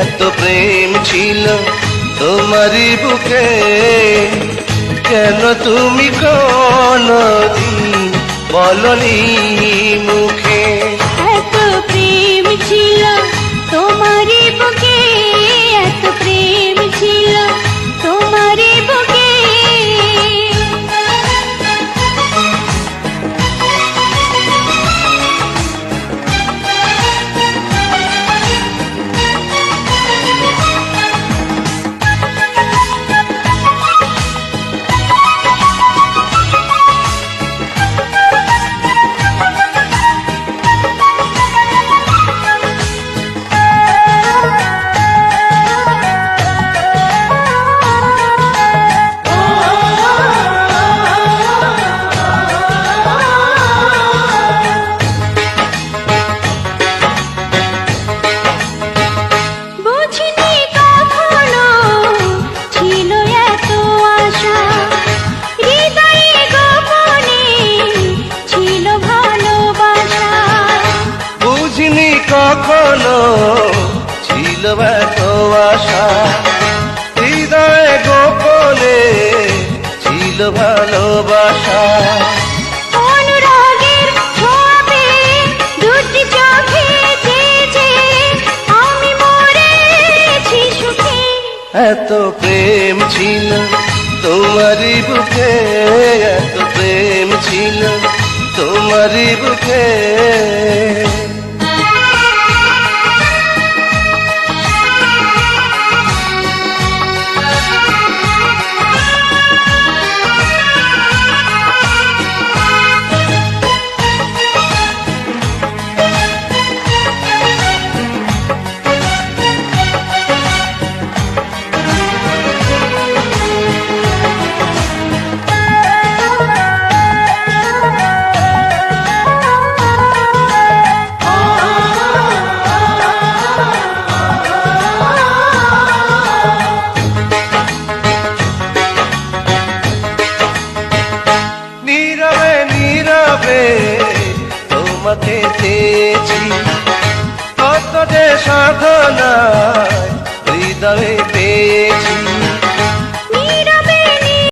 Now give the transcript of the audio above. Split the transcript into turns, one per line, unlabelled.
এত প্রেম ছিল তোমারই বুকে। কেন তুমি কোনদিন বলনি মুখে?
এত প্রেম ছিল এত প্রেম ছিল তোমারই বুকে এত
প্রেম ছিল তোমারই বুকে। তোমাকে চেয়েছি কত যে সাধনায়